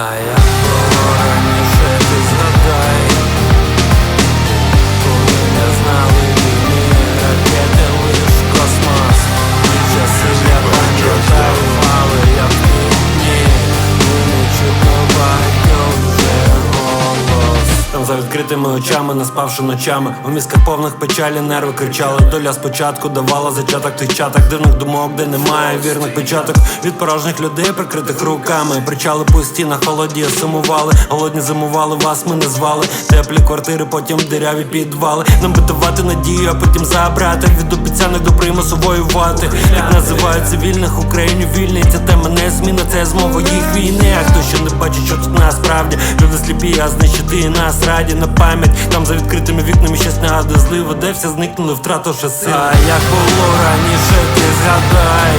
А як відкритими очами, не спавши ночами. У мізках повних печалі, нерви кричали. Доля спочатку давала зачаток тих чатах. Дивних думок, де немає вірних печаток. Від порожніх людей, прикритих руками. Причали пусті на холоді, сумували. Голодні зимували, вас ми не звали. Теплі квартири, потім диряві підвали. Нам битувати надію, а потім забрати. Від обіцянок до примусу воювати Як називають цивільних Україні вільні Ця тема не зміна, це змова їх війни. А хто ще не бачить, що тут насправді? Люди сліпі, а знищити нас раді на пам'ять. Там за відкритими вікнами щось нагадує зливо Де все зникнули, втративши сили А як було раніше, ти згадай.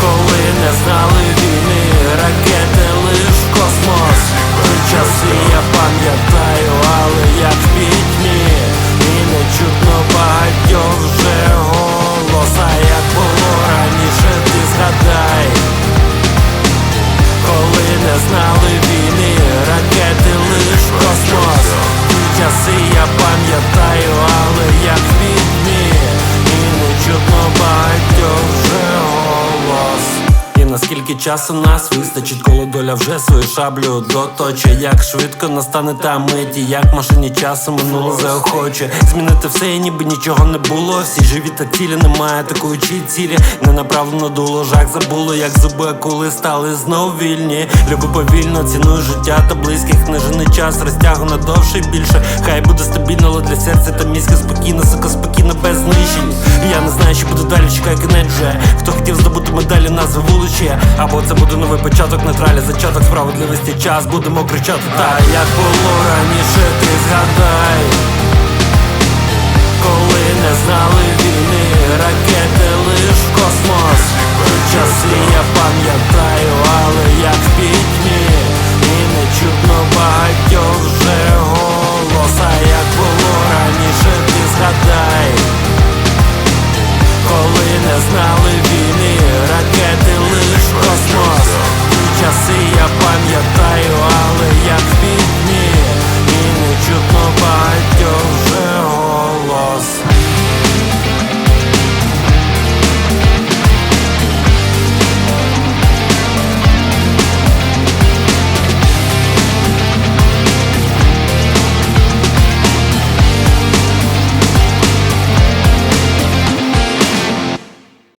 Коли не знали війни, ракети лиш космос. Ті часи я пам'ятаю, але як в пітьмі. І не чутно багатьох вже голос. А як було раніше, ти згадай. Коли не знали війни, наскільки часу нас вистачить, коли доля вже свою шаблю доточе Як швидко настане та мить, і як машині часу минуло заохоче Змінити все, і ніби нічого не було. Всі живі та цілі, немає атакуючої цілі. Не направлено до ложак, забуло, як зуби акули стали знов вільні. Люби повільно, ціную життя та близьких, не жени час, розтягу на довше і більше. Хай буде стабільно, але для серця та мізки спокійно, сука, спокійно, без знищень. Я не знаю, що буде далі, чекай кінець вже Хто хотів здобути медалі, назви вуличі Або це буде новий початок, нейтралі, зачаток справедливості час, будемо кричати Та Як було раніше, ти згадай. Коли не знали війни, ракети лиш космос. Часи я часи